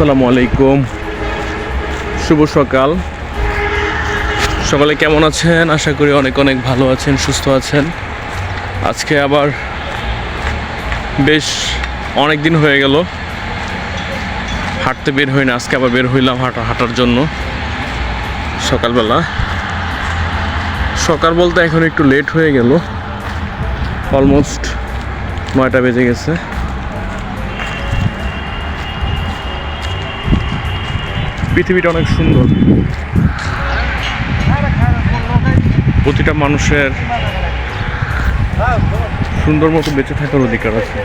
আসসালামু আলাইকুম। শুভ সকাল। সকালে কেমন আছেন? আশা করি অনেক অনেক ভালো আছেন, সুস্থ আছেন। আজকে আবার বেশ অনেক দিন হয়ে গেল। হাঁটতে বের হই না, আজকে আবার বের হইলাম হাঁটা, হাঁটার জন্য সকালবেলা। সকাল বলতে এখন একটু লেট হয়ে গেল। অলমোস্ট নয়টা বেজে গেছে। পৃথিবীটা অনেক সুন্দর। প্রতিটা মানুষের সুন্দর মতো বেঁচে থাকার অধিকার আছে।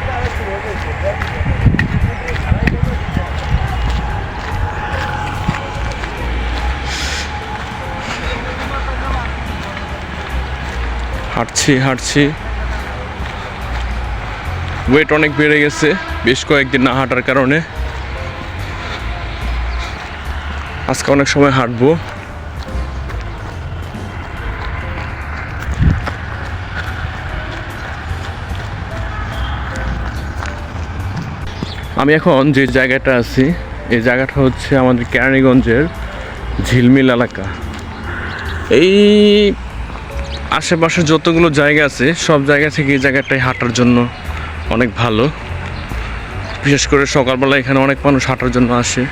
হাঁটছি হাঁটছি। ওয়েট অনেক বেড়ে গেছে, বেশ কয়েকদিন না হাঁটার কারণে। আজকে অনেক সময় হাঁটবো। আমি এখন যে জায়গাটা আছি, এই জায়গাটা হচ্ছে আমাদের কেরানীগঞ্জের ঝিলমিল এলাকা। এই আশেপাশে যতগুলো জায়গা আছে, সব জায়গা থেকে এই জায়গাটায় হাঁটার জন্য অনেক ভালো। বিশেষ করে সকালবেলা এখানে অনেক মানুষ হাঁটার জন্য আসে।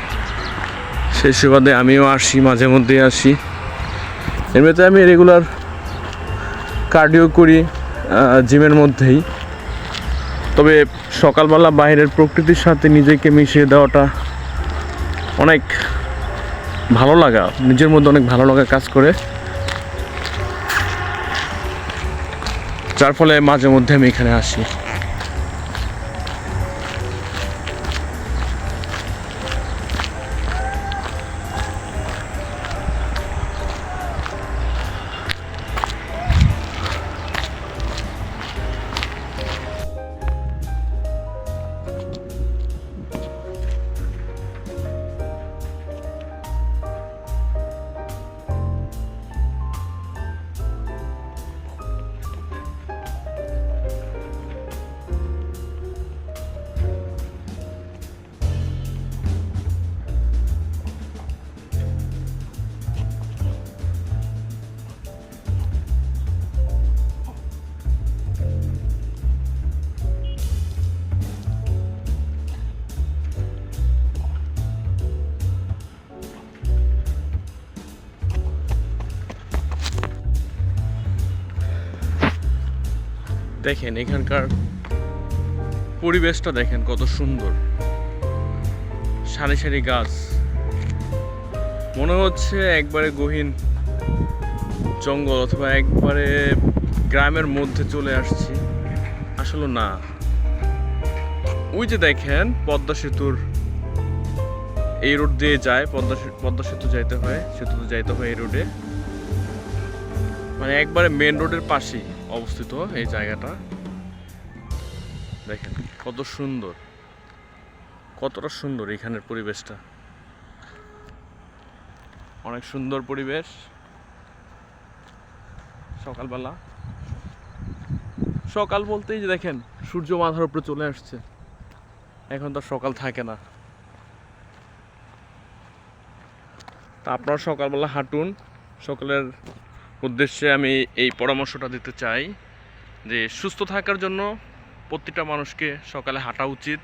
সেই সুবাদে আমিও আসি, মাঝে মধ্যে আসি। এমনিতে আমি রেগুলার কার্ডিও করি জিমের মধ্যেই। তবে সকালবেলা বাইরের প্রকৃতির সাথে নিজেকে মিশিয়ে দেওয়াটা অনেক ভালো লাগা, নিজের মধ্যে অনেক ভালো লাগা কাজ করে। যার ফলে মাঝে মধ্যে আমি এখানে আসি। দেখেন এখানকার পরিবেশটা দেখেন কত সুন্দর। সারি সারি গাছ। মনে হচ্ছে একবারে গহীন জঙ্গল অথবা একবারে গ্রামের মধ্যে চলে আসছি। আসলে না। ওই যে দেখেন পদ্মা সেতুর এই রোড দিয়ে যায়, পদ্মা পদ্মা সেতু যাইতে হয় সেতুতে যাইতে হয় এই রোডে। মানে একবারে মেন রোডের পাশেই। অবস্থিত এই জায়গাটা। দেখেন, কত সুন্দর। কতটা সুন্দর এখানের পরিবেশটা। অনেক সুন্দর পরিবেশ। সকালবেলা। সকাল বলতেই যে দেখেন, সূর্য মাথার উপরে চলে আসছে। এখন তো সকাল থাকে না। তা আপনারা সকালবেলা হাঁটুন। সকালের উদ্দেশ্যে আমি এই পরামর্শটা দিতে চাই যে সুস্থ থাকার জন্য প্রতিটা মানুষকে সকালে হাঁটা উচিত।